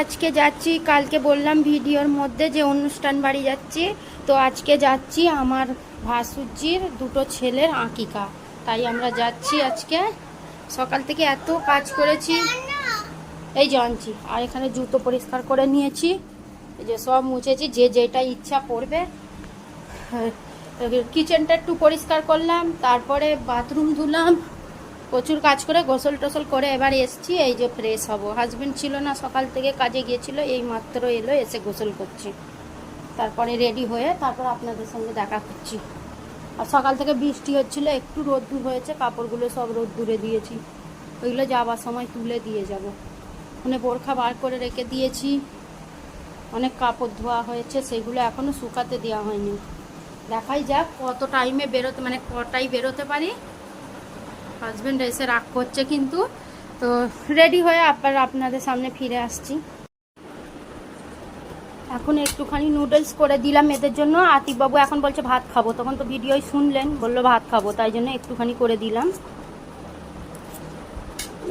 আজকে যাচ্ছি, কালকে বললাম ভিডিওর মধ্যে যে অনুষ্ঠান বাড়ি যাচ্ছি। তো আজকে যাচ্ছি আমার ভাসুজির দুটো ছেলের আঁকিকা। তাই আমরা যাচ্ছি আজকে। সকাল থেকে এত কাজ করেছি। এই যে আনছি, আর এখানে জুতো পরিষ্কার করে নিয়েছি। এই যে সব মুছেছি, যে যেটা ইচ্ছা পড়বে। কিচেনটা একটু পরিষ্কার করলাম, তারপরে বাথরুম ধুলাম। প্রচুর কাজ করে, গোসল টোসল করে এবার এসছি, এই যে ফ্রেশ হব। হাজবেন্ড ছিল না, সকাল থেকে কাজে গিয়েছিল, এই মাত্র এলো, এসে গোসল করছি। তারপরে রেডি হয়ে তারপর আপনাদের সঙ্গে দেখা করছি। আর সকাল থেকে বৃষ্টি হচ্ছিল, একটু রোদ্দুর হয়েছে, কাপড়গুলো সব রোদ্দুরে দিয়েছি। ওইগুলো যাবার সময় তুলে দিয়ে যাব। মানে বোরখা বার করে রেখে দিয়েছি। অনেক কাপড় ধোয়া হয়েছে, সেগুলো এখনও শুকাতে দেওয়া হয়নি। দেখাই যাক কত টাইমে বেরোতে মানে কটাই বেরোতে পারি। হাজব্যান্ড এসে রাগ করছে কিন্তু, তো রেডি হয়ে আবার আপনাদের সামনে ফিরে আসছি। এখন একটুখানি নুডলস করে দিলাম এদের জন্য। আতিকবাবু এখন বলছে ভাত খাব। তখন তো ভিডিওই শুনলেন, বলল ভাত খাব, তাই জন্য একটুখানি করে দিলাম।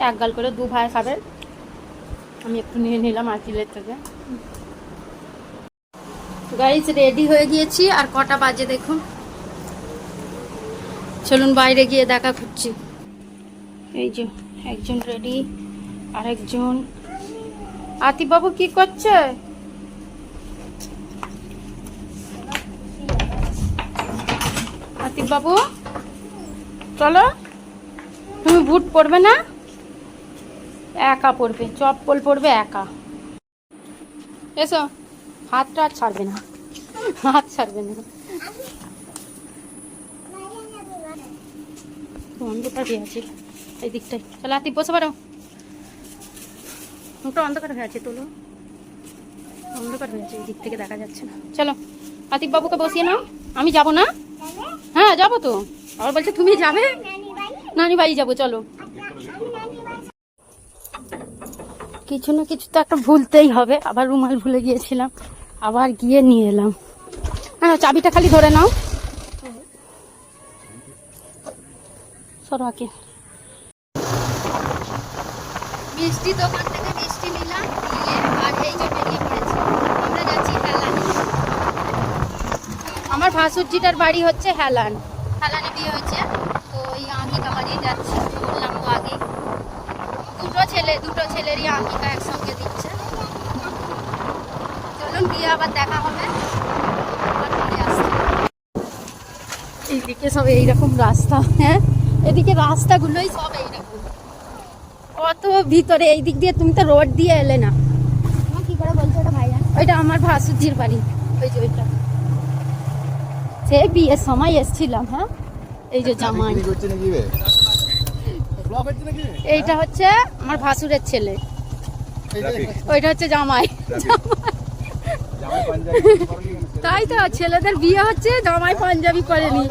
এক গাল করে দু ভাই খাবে। আমি একটু নিয়ে নিলাম আকিলের থেকে। গাইজ রেডি হয়ে গিয়েছি। আর কটা বাজে দেখুন। চলুন বাইরে গিয়ে দেখা করছি এই যে, একজন রেডি আরেকজন। আতিবাবু কি করছে? আতিফ বাবু চলো। তুমি বুট পরবে না? একা পরবে, চপ্পল পরবে একা। এসো, হাতটা আর ছাড়বে না। হাত ছাড়বে না। অন্ধকার আছে। এই দিকটাই চলো আতিফ বসে পারো মুখটা অন্ধকার হয়ে আছে তোলো। অন্ধকার হয়ে আছে এই দিক থেকে দেখা যাচ্ছে না। চলো। আতিফ বাবুকে বসিয়ে নাও। আমি যাব না? হ্যাঁ যাব তো। আবার বলছে তুমি যাবে? নানি বাড়ি যাব চলো। কিছু না কিছু তো একটা ভুলতেই হবে। আবার রুমাল ভুলে গিয়েছিলাম। আবার গিয়ে নিয়ে এলাম। হ্যাঁ চাবিটা খালি ধরে নাও। সরো আগে। মিষ্টি দোকান থেকে মিষ্টি নিলাম নিয়ে আর এই যে বেরিয়ে পড়েছি। আমরা যাচ্ছি হেলান। আমার ভাসুরজিটার বাড়ি হচ্ছে হেলান। হেলানে বিয়ে হয়েছে। তো ওই আঙ্গিকা বাড়ি যাচ্ছি বললাম তো আগে। দুটো ছেলে দুটো ছেলেরই আঙ্গিকা একসঙ্গে দিচ্ছে। চলুন গিয়ে আবার দেখা হবে। এইদিকে সব এইরকম রাস্তা হ্যাঁ? এদিকে রাস্তাগুলোই সব কত ভিতরে এই দিক দিয়ে তুমি তো রোড দিয়ে এলে না। কি করে বলছো ওটা ওইটা আমার ভাসুজির বাড়ি। ওই যে ওইটা। সে বিয়ের সময় এসছিলাম হ্যাঁ? এই যে জামাই। এইটা হচ্ছে আমার ভাসুরের ছেলে। ওইটা হচ্ছে জামাই। জামাই তাই তো ছেলেদের বিয়ে হচ্ছে জামাই পাঞ্জাবি করেনি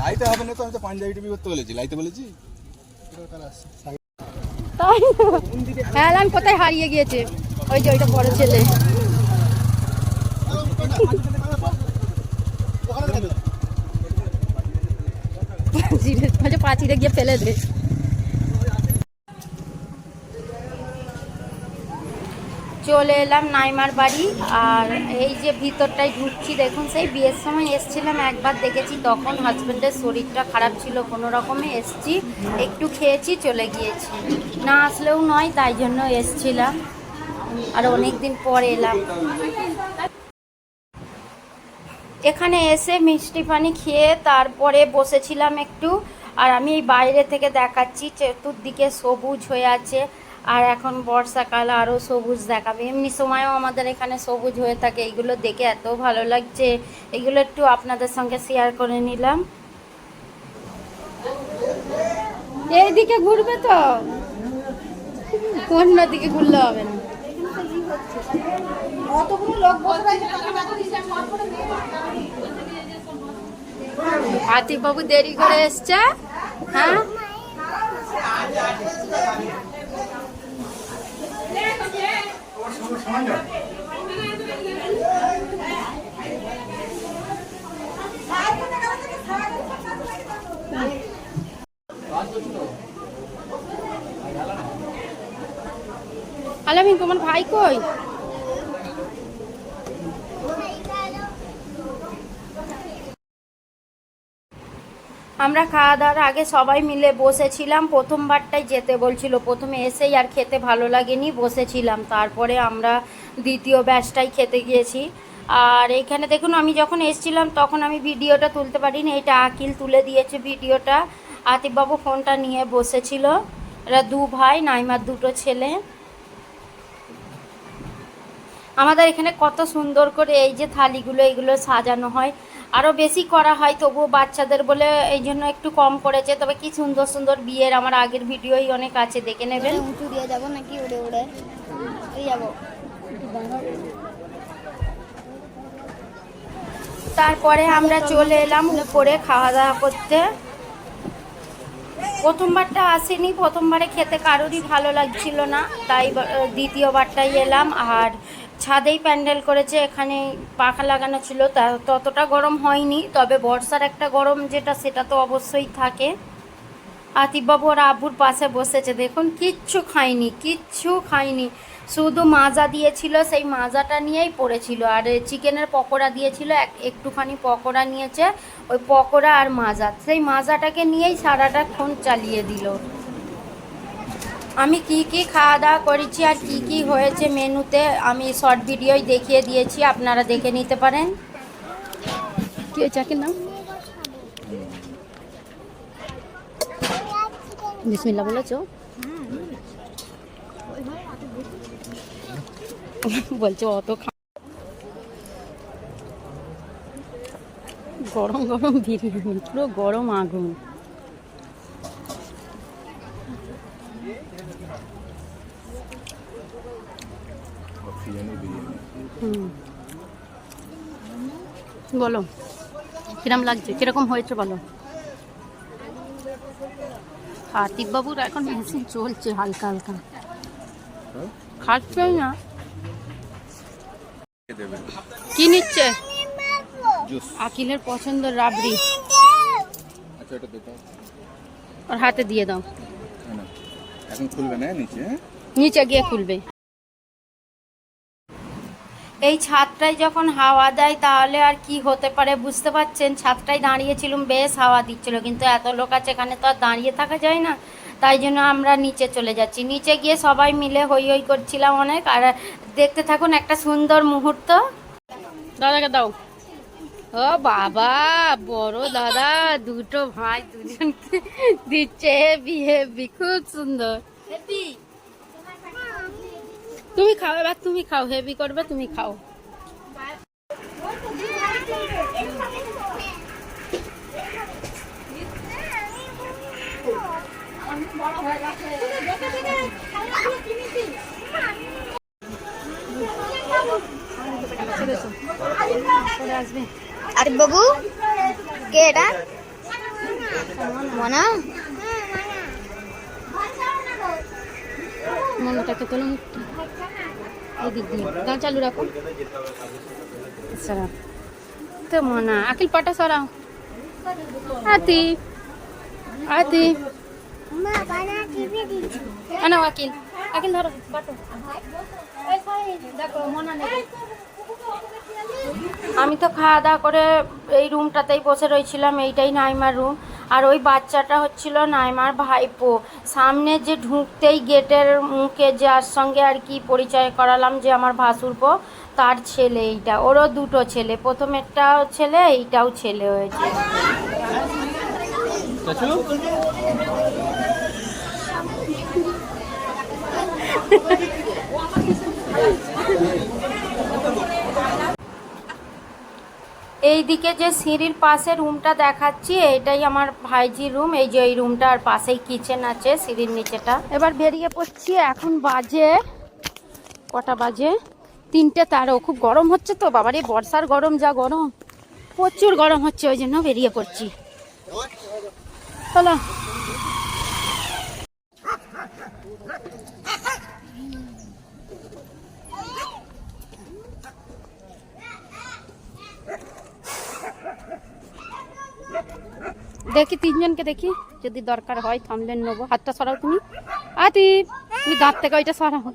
লাইতে হবে না তো আমি তো পাঞ্জাবি টিভি করতে বলেছি। লাইতে বলেছি? তাই হ্যাঁ কোথায় হারিয়ে গিয়েছে? ওই যে ওইটা বড় ছেলে। পাঁচিরে গিয়ে ফেলে দে। চলে এলাম নাইমার বাড়ি, আর এই যে ভিতরটায় ঢুকছি, দেখুন সেই বিয়ের সময় এসছিলাম, একবার দেখেছি তখন হাজব্যান্ডের শরীরটা খারাপ ছিল, কোনো রকমে এসছি, একটু খেয়েছি, চলে গিয়েছি। না আসলেও নয়, তাই জন্য এসছিলাম, আর অনেক দিন পর এলাম। এখানে এসে মিষ্টি পানি খেয়ে তারপরে বসেছিলাম একটু, আর আমি বাইরে থেকে দেখাচ্ছি, চতুর্দিকে সবুজ হয়ে আছে আর এখন বর্ষাকাল আরও সবুজ দেখাবে। এমনি সময়ও আমাদের এখানে সবুজ হয়ে থাকে। এইগুলো দেখে এত ভালো লাগছে। এগুলো একটু আপনাদের সঙ্গে শেয়ার করে নিলাম। এইদিকে ঘুরবে তো? অন্য দিকে ঘুরলে হবে না। আতিফ বাবু দেরি করে এসছে হ্যাঁ? আলামিন তোমার ভাই কই? আমরা খাওয়া দাওয়ার আগে সবাই মিলে বসেছিলাম। প্রথমবারটাই যেতে বলছিল। প্রথমে এসেই আর খেতে ভালো লাগেনি, বসেছিলাম। তারপরে আমরা দ্বিতীয় ব্যাচটাই খেতে গিয়েছি। আর এখানে দেখুন, আমি যখন এসেছিলাম তখন আমি ভিডিওটা তুলতে পারিনি। এটা আকিল তুলে দিয়েছে ভিডিওটা। আতিফবাবু ফোনটা নিয়ে বসেছিল। এরা দু ভাই, নাইমার দুটো ছেলে। আমাদের এখানে কত সুন্দর করে এই যে থালিগুলো, এগুলো সাজানো হয়। আরও বেশি করা হয় তবুও বাচ্চাদের বলে এই জন্য একটু কম করেছে। তবে কি সুন্দর সুন্দর বিয়ের আমার আগের ভিডিওই অনেক আছে দেখে নেবেন। উঁচু দিয়ে যাব নাকি উড়ে উড়ে? যাব। তারপরে আমরা চলে এলাম উপরে খাওয়া দাওয়া করতে। প্রথমবারটা আসেনি প্রথমবারে খেতে কারোরই ভালো লাগছিল না তাই দ্বিতীয়বারটাই এলাম। আর ছাদেই প্যান্ডেল করেছে, এখানে পাখা লাগানো ছিল। তা ততটা গরম হয়নি, তবে বর্ষার একটা গরম যেটা, সেটা তো অবশ্যই থাকে। আতিফবাবু আর আব্বুর পাশে বসেছে। দেখুন, কিচ্ছু খায়নি কিচ্ছু খায়নি। শুধু মাজা দিয়েছিল, সেই মাজাটা নিয়েই পড়েছিল। আর চিকেনের পকোড়া দিয়েছিল, এক, একটুখানি পকোড়া নিয়েছে। ওই পকোড়া আর মাজা, সেই মাজাটাকে নিয়েই সারাটাক্ষণ চালিয়ে দিল। আমি কি কি খাওয়া দাওয়া করেছি আর কি কি হয়েছে মেনুতে আমি শর্ট ভিডিওই দেখিয়ে দিয়েছি, আপনারা দেখে নিতে পারেন। কি হয়েছে নাম? বিসমিল্লা বলেছ? বলছে অত গরম গরম বিরিয়ানি, পুরো গরম আগুন। হুম। বলো কিরম লাগছে? কীরকম হয়েছে বলো? হাতিবাবুর এখন মেশিন চলছে হালকা হালকা। খাচ্ছে না। দেবে? কি নিচ্ছে? আকিলের পছন্দের রাবড়ি। আচ্ছা দেখো ওর হাতে দিয়ে দাও। এখন খুলবে না নিচে হ্যাঁ? নিচে গিয়ে খুলবে। এই ছাদটায় যখন হাওয়া দেয় তাহলে আর কি হতে পারে বুঝতে পারছেন? ছাদটায় দাঁড়িয়েছিলাম বেশ হাওয়া দিচ্ছিল। কিন্তু এত লোক আছে এখানে তো আর দাঁড়িয়ে থাকা যায় না। তাই জন্য আমরা নিচে চলে যাচ্ছি। নিচে গিয়ে সবাই মিলে হই হই করছিলাম অনেক। আর দেখতে থাকুন একটা সুন্দর মুহূর্ত। দাদাকে দাও। ও বাবা বড় দাদা দুটো ভাই দুজনকে দিচ্ছে। হেভি হেভি খুব সুন্দর। তুমি খাও এবার তুমি খাও হেভি করবে তুমি খাও। আরে বাবু কে এটা? মনা? মনটাকে তোলো দিক দিয়ে। গান চালু রাখো। সরাও তো মনা, আকিল পাটা সরাও। আতি। আতি। আমি তো খাওয়া দাওয়া করে এই রুমটাতেই বসে রয়েছিলাম এইটাই নাইমার রুম আর ওই বাচ্চাটা হচ্ছিল নাইমার ভাইপো। সামনে যে ঢুকতেই গেটের মুখে যার সঙ্গে আর কি পরিচয় করালাম যে আমার ভাসুরপো, তার ছেলে এইটা। ওরও দুটো ছেলে। প্রথমেরটাও ছেলে, এইটাও ছেলে হয়েছে। এইদিকে যে সিঁড়ির পাশে রুমটা দেখাচ্ছি, এটাই আমার ভাইজির রুম। এই যে এই রুমটা আর পাশেই কিচেন আছে, সিঁড়ির নিচেটা। এবার বেরিয়ে পড়ছি, এখন বাজে কটা বাজে? তিনটে তারও খুব গরম হচ্ছে তো, বাবার এই বর্ষার গরম, যা গরম। প্রচুর গরম হচ্ছে, ওই জন্য বেরিয়ে পড়ছি। চলো। দেখি, তিনজনকে দেখি। যদি দরকার হয় থামলেন নেব। হাতটা সরাও তুমি। আতি তুমি দাঁত থেকে ওইটা সরাও।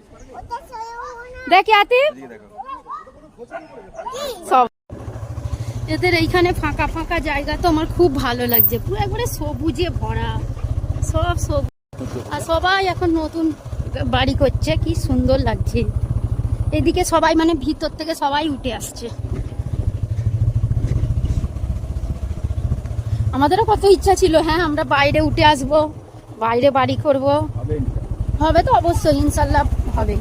দেখি আতি সব। এদের এইখানে ফাঁকা ফাঁকা জায়গা তো আমার খুব ভালো লাগছে। পুরো একবারে সবুজে ভরা। সব সবুজ আর সবাই এখন নতুন বাড়ি করছে, কি সুন্দর লাগছে। এদিকে সবাই মানে ভিতর থেকে সবাই উঠে আসছে। আমাদেরও কত ইচ্ছা ছিল হ্যাঁ আমরা বাইরে উঠে আসব, বাইরে বাড়ি করব। হবে তো অবশ্যই, ইনশাল্লাহ হবে।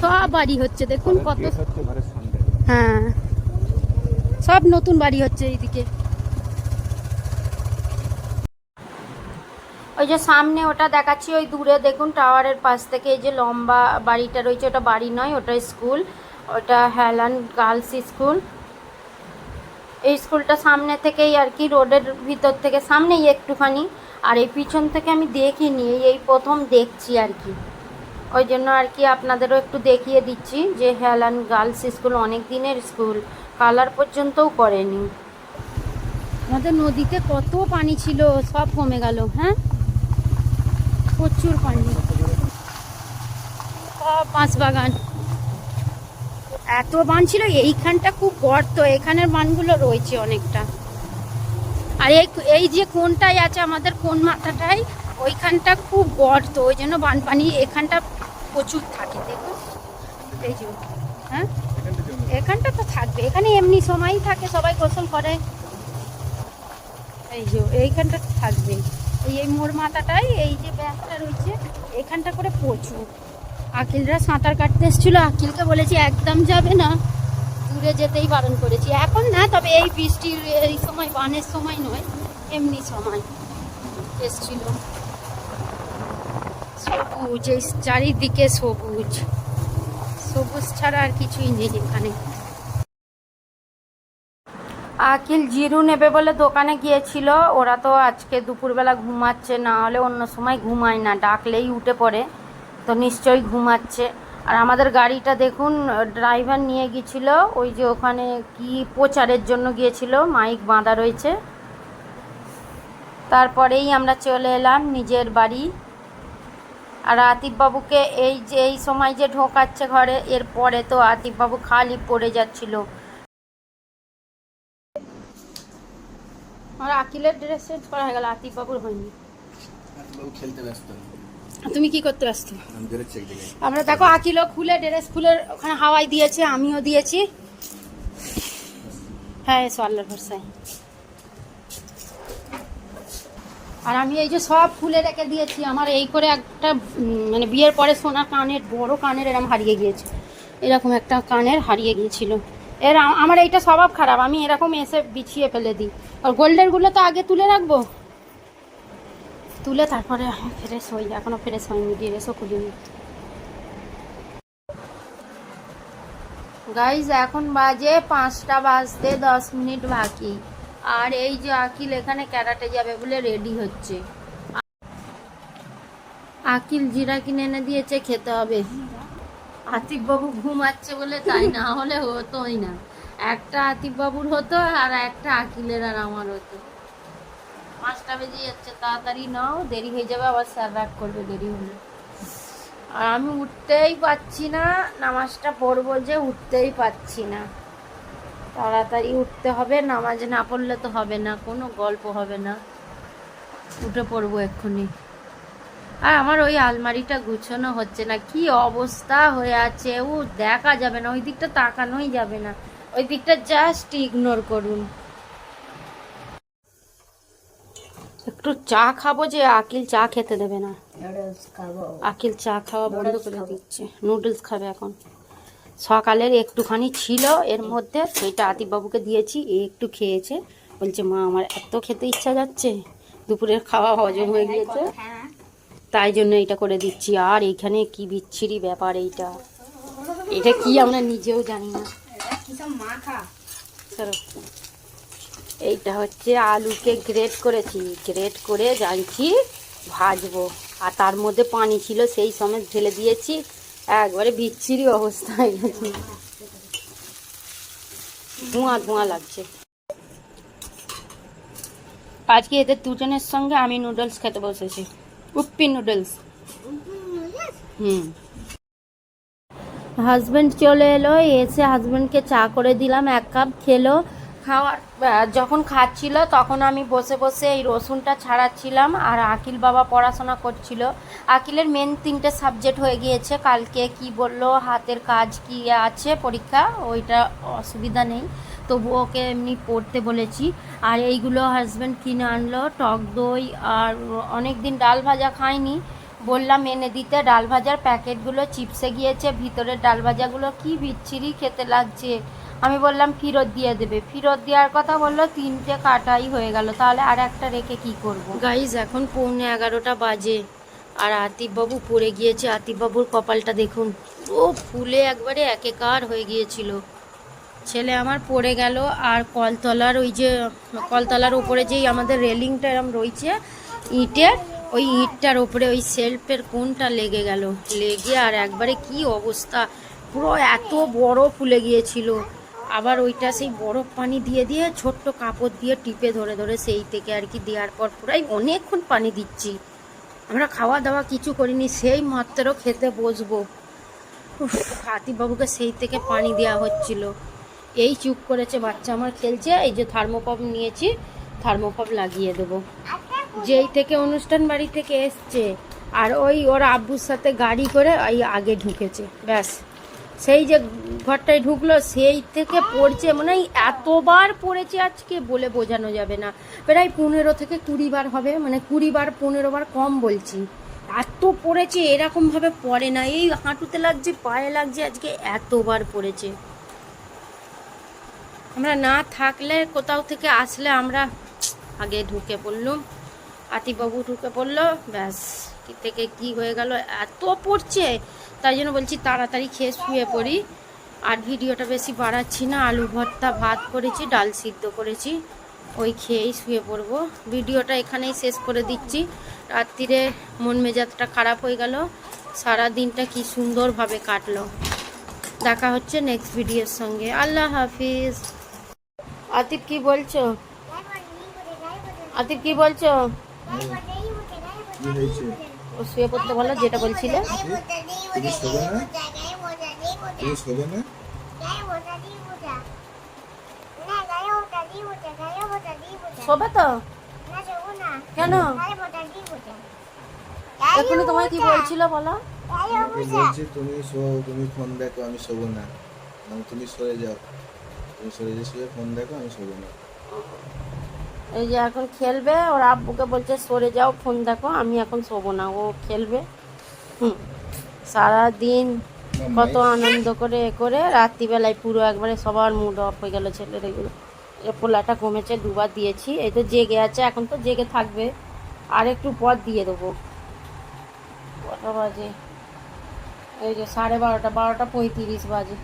সব বাড়ি হচ্ছে, দেখুন কত। হ্যাঁ সব নতুন বাড়ি হচ্ছে এইদিকে। ওই যে সামনে ওটা দেখাচ্ছি, ওই দূরে দেখুন টাওয়ারের পাশ থেকে এই যে লম্বা বাড়িটা রয়েছে, ওটা বাড়ি নয়, ওটা স্কুল, ওটা হ্যালান গার্লস স্কুল। এই স্কুলটা সামনে থেকেই আর কি, রোডের ভিতর থেকে সামনেই একটুখানি। আর এই পিছন থেকে আমি দেখিনি, এই- প্রথম দেখছি আর কি। ওই জন্য আর কি আপনাদেরও একটু দেখিয়ে দিচ্ছি যে হেলান গার্লস স্কুল অনেক দিনের স্কুল, কালার পর্যন্তও করেনি। আমাদের নদীতে কত পানি ছিল, সব কমে গেল হ্যাঁ? প্রচুর পানি। সব বাগান। এত বান ছিল, এইখানটা খুব গর্ত, এখানের বানগুলো রয়েছে অনেকটা। আর এই এই যে কোনটায় আছে আমাদের কোন মাথাটাই, ওইখানটা খুব গর্ত, ওই জন্য বানপানি এখানটা প্রচুর থাকে, দেখুন। এই যে হ্যাঁ? এখানটা তো থাকবে, এখানে এমনি সময়ই থাকে, সবাই গোসল করে। এই যে, এইখানটা তো থাকবে। এই এই মোড় মাথাটায় এই যে ব্যাগটা রয়েছে, এখানটা করে প্রচুর। আকিলরা সাঁতার কাটতে এসেছিল। আকিলকে বলেছি, একদম যাবে না। দূরে যেতেই বারণ করেছি। এখন না, তবে এই বৃষ্টির এই সময়, বানের সময় নয়, এমনি সময় এসছিল। সবুজ, এই চারিদিকে সবুজ। সবুজ ছাড়া আর কিছুই নেই এখানে। আকিল জিরু নেবে বলে দোকানে গিয়েছিল। ওরা তো আজকে দুপুরবেলা ঘুমাচ্ছে, না হলে অন্য সময় ঘুমায় না। ডাকলেই উঠে পড়ে। তো নিশ্চয়ই ঘুমাচ্ছে। আর আমাদের গাড়িটা দেখুন, ড্রাইভার নিয়ে গিয়েছিল, ওই যে ওখানে কি প্রচারের জন্য গিয়েছিল, মাইক বাঁধা রয়েছে। তারপরেই আমরা চলে এলাম নিজের বাড়ি। আর আতিফবাবুকে এই যে, এই সময় যে ঢোকাচ্ছে ঘরে এরপরে তো আতিফবাবু খালি পড়ে যাচ্ছিল। আমার আকিলের ড্রেস চেঞ্জ করা হয়ে গেল, আতিফবাবুর হয়নি। খেলতে ব্যস্ত তুমি কি করতে ব্যস্ত? আমরা দেখো আকিলও খুলে ড্রেস খুলে ওখানে হাওয়াই দিয়েছে আমিও দিয়েছি। হ্যাঁ এসো আল্লাহর ভরসায়। আর আমি এই যে সব ফুলে রেখে দিয়েছি আমার এই করে একটা মানে বিয়ের পরে সোনা কানের বড় কানের এরকম হারিয়ে গিয়েছে। এরকম একটা কানের হারিয়ে গিয়েছিল। এর আমার এইটা স্বভাব খারাপ আমি এরকম এসে বিছিয়ে ফেলে দিই। আর গোল্ডেরগুলো তো আগে তুলে রাখব? তুলে তারপরে ফ্রেশ হই, এখনও ফ্রেশ হয়নি, ড্রেসও খুলিনি। গাইজ এখন বাজে পাঁচটা বাজতে দশ মিনিট বাকি। আর এই যে আকিল এখানে ক্যারাটে যাবে বলে রেডি হচ্ছে। আকিল জিরা কিনে এনে দিয়েছে, খেতে হবে। আতিফ বাবু ঘুমাচ্ছে বলে তাই না হলে হতোই না। একটা আতিফ বাবুর হতো আর একটা আকিলের আর আমার হতো। পাঁচটা বেজে যাচ্ছে, তাড়াতাড়ি নাও, দেরি হয়ে যাবে, আবার স্যার রাগ করবে দেরি হলে। আর আমি উঠতেই পাচ্ছি না, নামাজটা পড়ব যে উঠতেই পাচ্ছি না। তাড়াতাড়ি উঠতে হবে, নামাজ না পড়লে তো হবে না, কোনো গল্প হবে না। উঠে পড়ব এক্ষুনি। আর আমার ওই আলমারিটা গুছানো হচ্ছে না, কি অবস্থা হয়ে আছে, ও দেখা যাবে না, ওই দিকটা তাকানোই যাবে না। ওই দিকটা জাস্ট ইগনোর করুন। একটু চা খাব যে আকিল চা খেতে দেবে না। আকিল চা খাওয়া বন্ধ করে দিচ্ছে। নুডলস খাবে এখন। সকালের একটুখানি ছিল এর মধ্যে সেইটা আতিফবাবুকে দিয়েছি এ একটু খেয়েছে। বলছে মা আমার এত খেতে ইচ্ছা যাচ্ছে। দুপুরের খাওয়া হজম হয়ে গিয়েছে। তাই জন্য এটা করে দিচ্ছি। আর এইখানে কি বিচ্ছিরি ব্যাপার এইটা। এটা কি আমরা নিজেও জানি না। চলো। এইটা হচ্ছে আলুকে গ্রেট করেছি। গ্রেট করে জানছি ভাজবো। আর তার মধ্যে পানি ছিল, সেই সময় ঢেলে দিয়েছি। একবারে বিচ্ছিরি অবস্থা হয়ে গেছে ধোঁয়া ধোঁয়া লাগছে। আজকে এদের দুজনের সঙ্গে আমি নুডলস খেতে বসেছি। উপ্পি নুডলস হুম। হাজব্যান্ড চলে এলো, এসে হাজব্যান্ডকে চা করে দিলাম, এক কাপ খেলো। খাওয়ার যখন খাচ্ছিল তখন আমি বসে বসে এই রসুনটা ছাড়াচ্ছিলাম আর আকিল বাবা পড়াশোনা করছিল। আকিলের মেন তিনটে সাবজেক্ট হয়ে গিয়েছে। কালকে কি বলল, হাতের কাজ কি আছে পরীক্ষা? ওইটা অসুবিধা নেই। তবু ওকে এমনি পড়তে বলেছি। আর এইগুলো হাজব্যান্ড কিনে আনলো, টক দই আর অনেক দিন ডাল ভাজা খায়নি। বললাম, এনে দিতে। ডাল ভাজার প্যাকেটগুলো চিপসে গিয়েছে। ভিতরের ডাল ভাজাগুলো কি বিচ্ছিরি খেতে লাগছে। আমি বললাম, ফেরত দিয়ে দেবে। ফেরত দেওয়ার কথা বলল, তিনটে কাটাই হয়ে গেল। তাহলে আর একটা রেখে কি করব? গাইজ এখন পৌনে এগারোটা বাজে। আর আতিফবাবু পড়ে গিয়েছে। আতিফবাবুর কপালটা দেখুন। ও ফুলে একবারে একেকার হয়ে গিয়েছিল। ছেলে আমার পড়ে গেল। আর কলতলার ওই যে, কলতলার উপরে যেই আমাদের রেলিংটা এরম রয়েছে, ইটের, ওই ইটটার ওপরে ওই সেলফের কোনটা লেগে গেল? লেগে আর একবারে কি অবস্থা? পুরো এত বড় ফুলে গিয়েছিল। আবার ওইটা সেই বরফ পানি দিয়ে দিয়ে ছোট্ট কাপড় দিয়ে টিপে ধরে ধরে সেই থেকে আর কি দেওয়ার পর পুরাই অনেকক্ষণ পানি দিচ্ছি। আমরা খাওয়া দাওয়া কিছু করিনি, সেই মাত্র খেতে বসবো। হাতিবাবুকে সেই থেকে পানি দেওয়া হচ্ছিল। এই চুপ করেছে বাচ্চা আমার খেলছে, এই যে থার্মোপপ নিয়েছি থার্মোপপ লাগিয়ে দেবো। যেই থেকে অনুষ্ঠান বাড়ি থেকে এসছে, আর ওই ওর আব্বুর সাথে গাড়ি করে ওই আগে ঢুকেছে, ব্যাস। সেই যে ঘরটায় ঢুকলো, সেই থেকে পড়ছে মানে এতবার পড়েছে আজকে বলে বোঝানো যাবে না। প্রায় পনেরো থেকে কুড়ি বার হবে মানে কুড়ি বার, পনেরো বার কম বলছি। এত পড়েছে এরকমভাবে পড়ে না। এই হাঁটুতে লাগছে, পায়ে লাগছে, আজকে এতবার পড়েছে। আমরা না থাকলে, কোথাও থেকে আসলে আমরা আগে ঢুকে পড়লুম। আতিবাবু ঢুকে পড়ল, ব্যাস থেকে কি হয়ে গেল, এত পড়ছে। তাই জন্য বলছি তাড়াতাড়ি খেয়ে শুয়ে পড়ি। আর ভিডিওটা বেশি বাড়াচ্ছি না আলু ভর্তা ভাত করেছি ডাল সিদ্ধ করেছি ওই খেয়েই শুয়ে পড়ব। ভিডিওটা এখানেই শেষ করে দিচ্ছি। রাত্রিরে মন মেজাজটা খারাপ হয়ে গেল সারা দিনটা কি সুন্দরভাবে কাটলো। দেখা হচ্ছে নেক্সট ভিডিওর সঙ্গে। আল্লাহ হাফিজ। আতিফ কি বলছো? আতিফ কি বলছো? ও শুয়ে পড়তে বলো যেটা বলছিলে। তুমি শোবে না তুমি শোবে না শোবে তো কেন? এখনই তোমায় কি বলছিল বলো? বলছি তুমি শো তুমি ফোন দেখো আমি শোবো না। আমি তুমি সরে যাও। তুমি সরে যে শুয়ে ফোন দেখো আমি শোবো না। এই যে এখন খেলবে ওর আব্বুকে বলছে সরে যাও ফোন দেখো আমি এখন শোবো না। ও খেলবে? হুম। সারাদিন কত আনন্দ করে এ করে রাত্রিবেলায় পুরো একবারে সবার মুড অফ হয়ে গেল ছেলের এগুলো। পোলাটা কমেছে দুবার দিয়েছি এই তো জেগে আছে এখন তো জেগে থাকবে। আর একটু পর দিয়ে দেবো। কটা বাজে? এই যে সাড়ে বারোটা বারোটা পঁয়ত্রিশ বাজে।